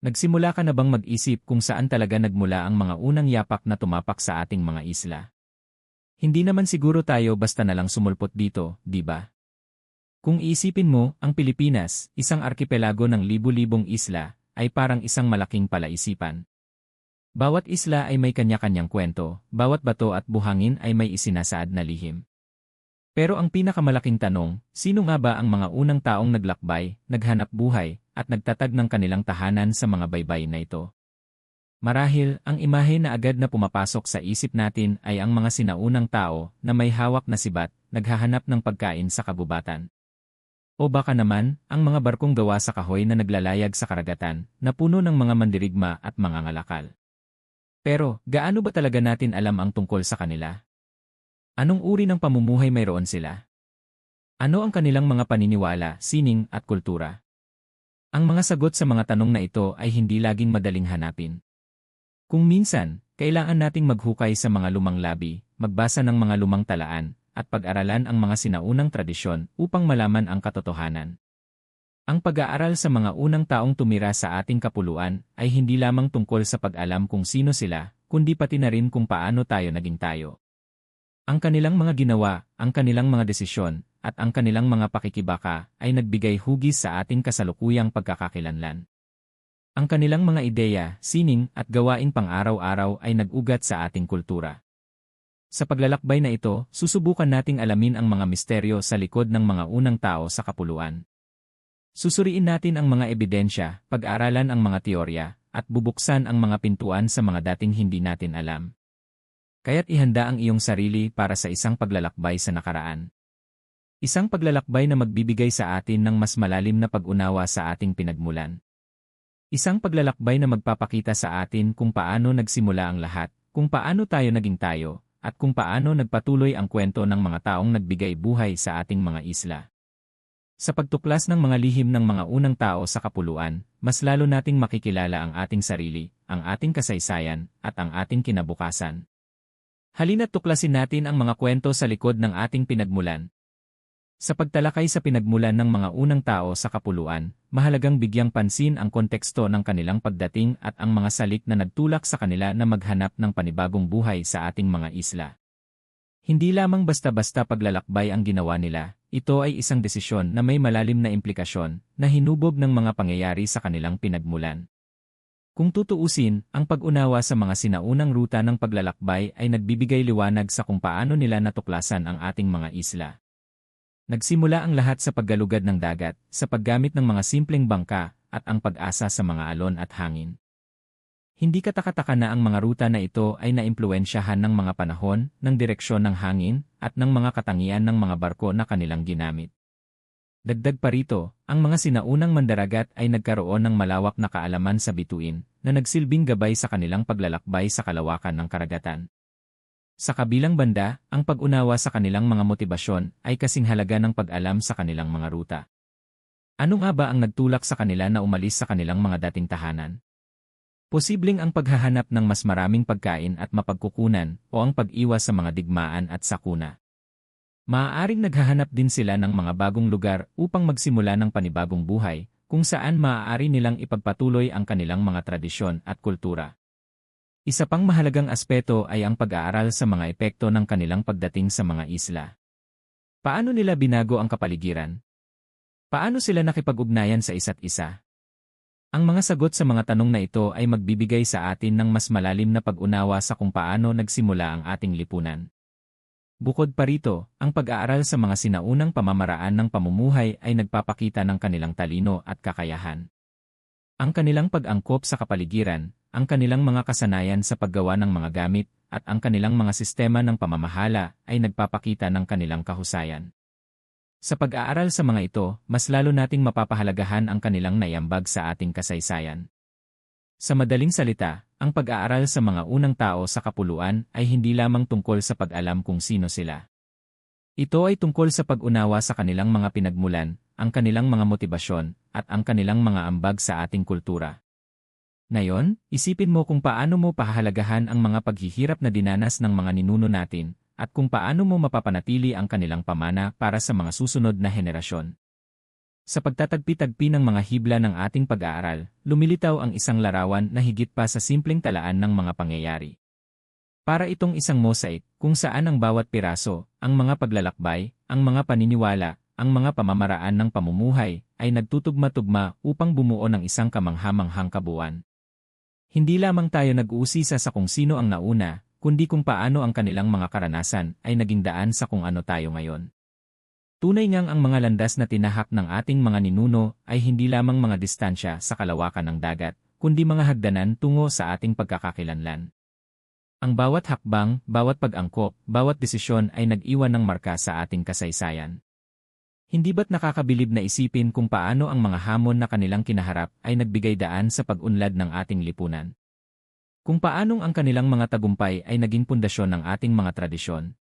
Nagsimula ka na bang mag-isip kung saan talaga nagmula ang mga unang yapak na tumapak sa ating mga isla? Hindi naman siguro tayo basta na lang sumulpot dito, di ba? Kung iisipin mo, ang Pilipinas, isang arkipelago ng libu-libong isla, ay parang isang malaking palaisipan. Bawat isla ay may kanya-kanyang kwento, bawat bato at buhangin ay may isinasaad na lihim. Pero ang pinakamalaking tanong, sino nga ba ang mga unang taong naglakbay, naghanap buhay, at nagtatag ng kanilang tahanan sa mga baybay na ito? Marahil, ang imahe na agad na pumapasok sa isip natin ay ang mga sinaunang tao na may hawak na sibat, naghahanap ng pagkain sa kabubatan. O baka naman, ang mga barkong gawa sa kahoy na naglalayag sa karagatan, na puno ng mga mandirigma at mga ngalakal. Pero, gaano ba talaga natin alam ang tungkol sa kanila? Anong uri ng pamumuhay mayroon sila? Ano ang kanilang mga paniniwala, sining at kultura? Ang mga sagot sa mga tanong na ito ay hindi laging madaling hanapin. Kung minsan, kailangan nating maghukay sa mga lumang labi, magbasa ng mga lumang talaan, at pag-aralan ang mga sinaunang tradisyon upang malaman ang katotohanan. Ang pag-aaral sa mga unang taong tumira sa ating kapuluan ay hindi lamang tungkol sa pag-alam kung sino sila, kundi pati na rin kung paano tayo naging tayo. Ang kanilang mga ginawa, ang kanilang mga desisyon, at ang kanilang mga pakikibaka ay nagbigay hugis sa ating kasalukuyang pagkakakilanlan. Ang kanilang mga ideya, sining, at gawain pang-araw-araw ay nag-ugat sa ating kultura. Sa paglalakbay na ito, susubukan nating alamin ang mga misteryo sa likod ng mga unang tao sa kapuluan. Susuriin natin ang mga ebidensya, pag-aralan ang mga teorya, at bubuksan ang mga pintuan sa mga dating hindi natin alam. Kaya't ihanda ang iyong sarili para sa isang paglalakbay sa nakaraan. Isang paglalakbay na magbibigay sa atin ng mas malalim na pag-unawa sa ating pinagmulan. Isang paglalakbay na magpapakita sa atin kung paano nagsimula ang lahat, kung paano tayo naging tayo, at kung paano nagpatuloy ang kwento ng mga taong nagbigay buhay sa ating mga isla. Sa pagtuklas ng mga lihim ng mga unang tao sa kapuluan, mas lalo nating makikilala ang ating sarili, ang ating kasaysayan, at ang ating kinabukasan. Halina't tuklasin natin ang mga kwento sa likod ng ating pinagmulan, sa pagtalakay sa pinagmulan ng mga unang tao sa kapuluan, mahalagang bigyang pansin ang konteksto ng kanilang pagdating at ang mga salik na nagtulak sa kanila na maghanap ng panibagong buhay sa ating mga isla. Hindi lamang basta-basta paglalakbay ang ginawa nila, ito ay isang desisyon na may malalim na implikasyon na hinubog ng mga pangyayari sa kanilang pinagmulan. Kung tutuusin, ang pag-unawa sa mga sinaunang ruta ng paglalakbay ay nagbibigay liwanag sa kung paano nila natuklasan ang ating mga isla. Nagsimula ang lahat sa paggalugad ng dagat, sa paggamit ng mga simpleng bangka, at ang pag-asa sa mga alon at hangin. Hindi katakataka na ang mga ruta na ito ay naimpluensyahan ng mga panahon, ng direksyon ng hangin, at ng mga katangian ng mga barko na kanilang ginamit. Dagdag pa rito, ang mga sinaunang mandaragat ay nagkaroon ng malawak na kaalaman sa bituin, na nagsilbing gabay sa kanilang paglalakbay sa kalawakan ng karagatan. Sa kabilang banda, ang pag-unawa sa kanilang mga motibasyon ay kasing halaga ng pag-alam sa kanilang mga ruta. Ano nga ba ang nagtulak sa kanila na umalis sa kanilang mga dating tahanan? Posibleng ang paghahanap ng mas maraming pagkain at mapagkukunan o ang pag-iwas sa mga digmaan at sakuna. Maaaring naghahanap din sila ng mga bagong lugar upang magsimula ng panibagong buhay, kung saan maaari nilang ipagpatuloy ang kanilang mga tradisyon at kultura. Isa pang mahalagang aspeto ay ang pag-aaral sa mga epekto ng kanilang pagdating sa mga isla. Paano nila binago ang kapaligiran? Paano sila nakipag-ugnayan sa isa't isa? Ang mga sagot sa mga tanong na ito ay magbibigay sa atin ng mas malalim na pag-unawa sa kung paano nagsimula ang ating lipunan. Bukod pa rito, ang pag-aaral sa mga sinaunang pamamaraan ng pamumuhay ay nagpapakita ng kanilang talino at kakayahan. Ang kanilang pag-angkop sa kapaligiran, ang kanilang mga kasanayan sa paggawa ng mga gamit, at ang kanilang mga sistema ng pamamahala ay nagpapakita ng kanilang kahusayan. Sa pag-aaral sa mga ito, mas lalo nating mapapahalagahan ang kanilang naiambag sa ating kasaysayan. Sa madaling salita, ang pag-aaral sa mga unang tao sa kapuluan ay hindi lamang tungkol sa pag-alam kung sino sila. Ito ay tungkol sa pag-unawa sa kanilang mga pinagmulan, ang kanilang mga motibasyon, at ang kanilang mga ambag sa ating kultura. Ngayon, isipin mo kung paano mo pahahalagahan ang mga paghihirap na dinanas ng mga ninuno natin, at kung paano mo mapapanatili ang kanilang pamana para sa mga susunod na henerasyon. Sa pagtatagpi-tagpi ng mga hibla ng ating pag-aaral, lumilitaw ang isang larawan na higit pa sa simpleng talaan ng mga pangyayari. Para itong isang mosaic kung saan ang bawat piraso, ang mga paglalakbay, ang mga paniniwala, ang mga pamamaraan ng pamumuhay ay nagtutugma-tugma upang bumuo ng isang kamanghamanghang kabuuan. Hindi lamang tayo nag-uusisa sa kung sino ang nauna, kundi kung paano ang kanilang mga karanasan ay naging daan sa kung ano tayo ngayon. Tunay ngang ang mga landas na tinahak ng ating mga ninuno ay hindi lamang mga distansya sa kalawakan ng dagat, kundi mga hagdanan tungo sa ating pagkakakilanlan. Ang bawat hakbang, bawat pag-angkop, bawat desisyon ay nag-iwan ng marka sa ating kasaysayan. Hindi ba't nakakabilib na isipin kung paano ang mga hamon na kanilang kinaharap ay nagbigay daan sa pag-unlad ng ating lipunan? Kung paanong ang kanilang mga tagumpay ay naging pundasyon ng ating mga tradisyon,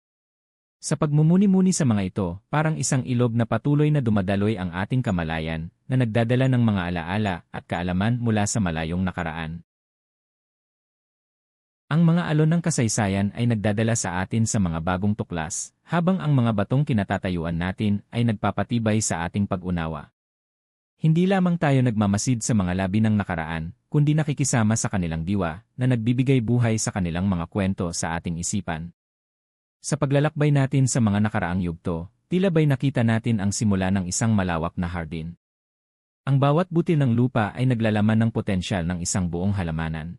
sa pagmumuni-muni sa mga ito, parang isang ilog na patuloy na dumadaloy ang ating kamalayan, na nagdadala ng mga alaala at kaalaman mula sa malayong nakaraan. Ang mga alon ng kasaysayan ay nagdadala sa atin sa mga bagong tuklas, habang ang mga batong kinatatayuan natin ay nagpapatibay sa ating pag-unawa. Hindi lamang tayo nagmamasid sa mga labi ng nakaraan, kundi nakikisama sa kanilang diwa na nagbibigay buhay sa kanilang mga kwento sa ating isipan. Sa paglalakbay natin sa mga nakaraang yugto, tila ba'y nakita natin ang simula ng isang malawak na hardin. Ang bawat butil ng lupa ay naglalaman ng potensyal ng isang buong halamanan.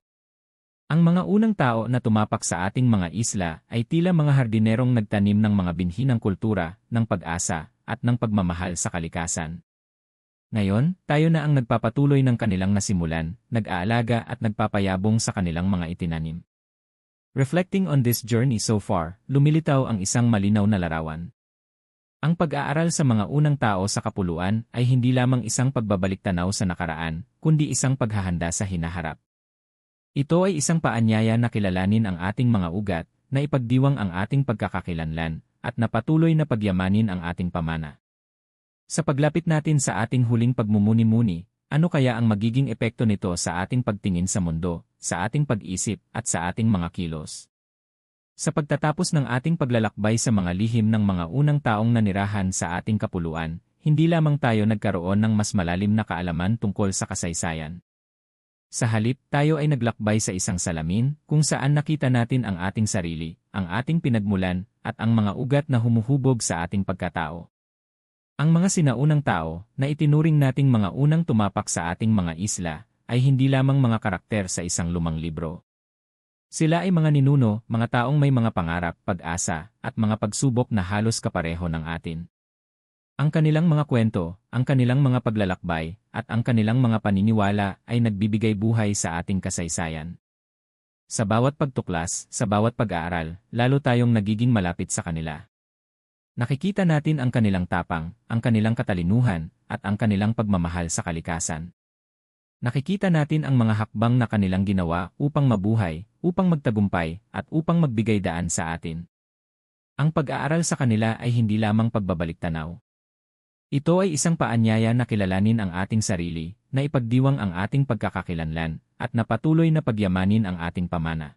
Ang mga unang tao na tumapak sa ating mga isla ay tila mga hardinerong nagtanim ng mga binhi ng kultura, ng pag-asa, at ng pagmamahal sa kalikasan. Ngayon, tayo na ang nagpapatuloy ng kanilang nasimulan, nag-aalaga at nagpapayabong sa kanilang mga itinanim. Reflecting on this journey so far, lumilitaw ang isang malinaw na larawan. Ang pag-aaral sa mga unang tao sa kapuluan ay hindi lamang isang pagbabalik tanaw sa nakaraan, kundi isang paghahanda sa hinaharap. Ito ay isang paanyaya na kilalanin ang ating mga ugat, na ipagdiwang ang ating pagkakakilanlan, at na patuloy na pagyamanin ang ating pamana. Sa paglapit natin sa ating huling pagmumuni-muni, ano kaya ang magiging epekto nito sa ating pagtingin sa mundo, sa ating pag-isip, at sa ating mga kilos. Sa pagtatapos ng ating paglalakbay sa mga lihim ng mga unang taong nanirahan sa ating kapuluan, hindi lamang tayo nagkaroon ng mas malalim na kaalaman tungkol sa kasaysayan. Sa halip, tayo ay naglakbay sa isang salamin kung saan nakita natin ang ating sarili, ang ating pinagmulan, at ang mga ugat na humuhubog sa ating pagkatao. Ang mga sinaunang tao na itinuring nating mga unang tumapak sa ating mga isla ay hindi lamang mga karakter sa isang lumang libro. Sila ay mga ninuno, mga taong may mga pangarap, pag-asa, at mga pagsubok na halos kapareho ng atin. Ang kanilang mga kwento, ang kanilang mga paglalakbay, at ang kanilang mga paniniwala ay nagbibigay buhay sa ating kasaysayan. Sa bawat pagtuklas, sa bawat pag-aaral, lalo tayong nagiging malapit sa kanila. Nakikita natin ang kanilang tapang, ang kanilang katalinuhan, at ang kanilang pagmamahal sa kalikasan. Nakikita natin ang mga hakbang na kanilang ginawa upang mabuhay, upang magtagumpay, at upang magbigay daan sa atin. Ang pag-aaral sa kanila ay hindi lamang pagbabalik tanaw. Ito ay isang paanyaya na kilalanin ang ating sarili, na ipagdiwang ang ating pagkakakilanlan, at na patuloy na pagyamanin ang ating pamana.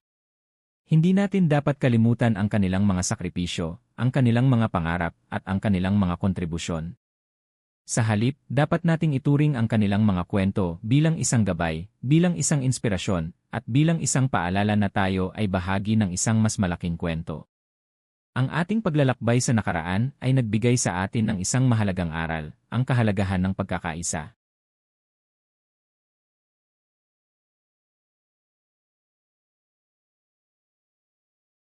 Hindi natin dapat kalimutan ang kanilang mga sakripisyo, ang kanilang mga pangarap, at ang kanilang mga kontribusyon. Sa halip, dapat nating ituring ang kanilang mga kwento bilang isang gabay, bilang isang inspirasyon, at bilang isang paalala na tayo ay bahagi ng isang mas malaking kwento. Ang ating paglalakbay sa nakaraan ay nagbigay sa atin ng isang mahalagang aral, ang kahalagahan ng pagkakaisa.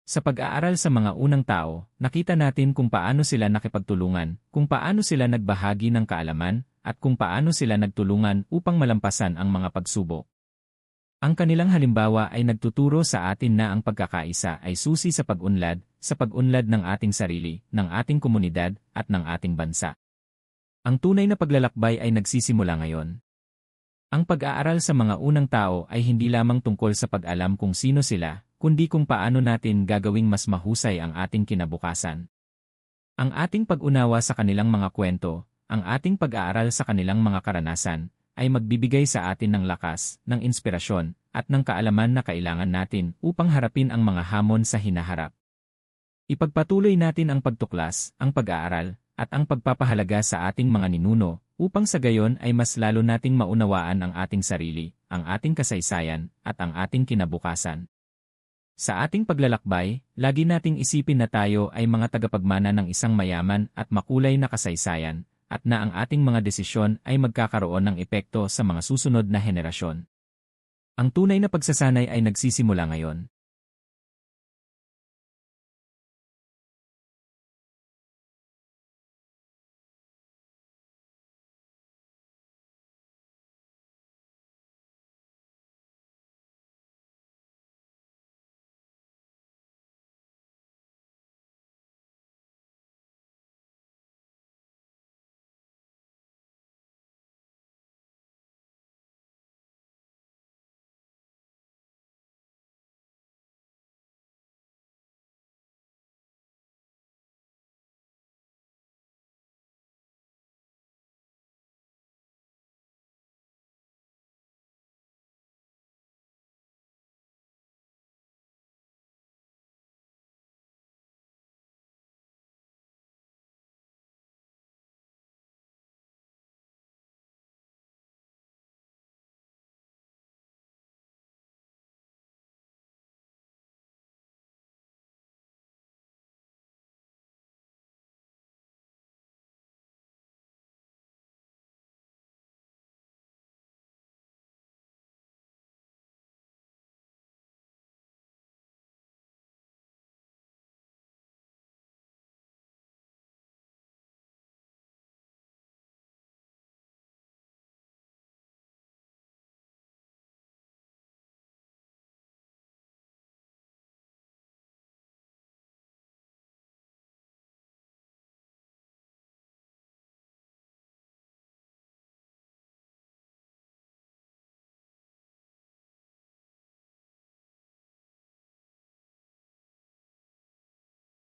Sa pag-aaral sa mga unang tao, nakita natin kung paano sila nakipagtulungan, kung paano sila nagbahagi ng kaalaman, at kung paano sila nagtulungan upang malampasan ang mga pagsubok. Ang kanilang halimbawa ay nagtuturo sa atin na ang pagkakaisa ay susi sa pag-unlad, sa pag-unlad ng ating sarili, ng ating komunidad, at ng ating bansa. Ang tunay na paglalakbay ay nagsisimula ngayon. Ang pag-aaral sa mga unang tao ay hindi lamang tungkol sa pag-alam kung sino sila, kundi kung paano natin gagawing mas mahusay ang ating kinabukasan. Ang ating pag-unawa sa kanilang mga kwento, ang ating pag-aaral sa kanilang mga karanasan, ay magbibigay sa atin ng lakas, ng inspirasyon, at ng kaalaman na kailangan natin upang harapin ang mga hamon sa hinaharap. Ipagpatuloy natin ang pagtuklas, ang pag-aaral, at ang pagpapahalaga sa ating mga ninuno, upang sa gayon ay mas lalo nating maunawaan ang ating sarili, ang ating kasaysayan, at ang ating kinabukasan. Sa ating paglalakbay, lagi nating isipin na tayo ay mga tagapagmana ng isang mayaman at makulay na kasaysayan, at na ang ating mga desisyon ay magkakaroon ng epekto sa mga susunod na henerasyon. Ang tunay na pagsasanay ay nagsisimula ngayon.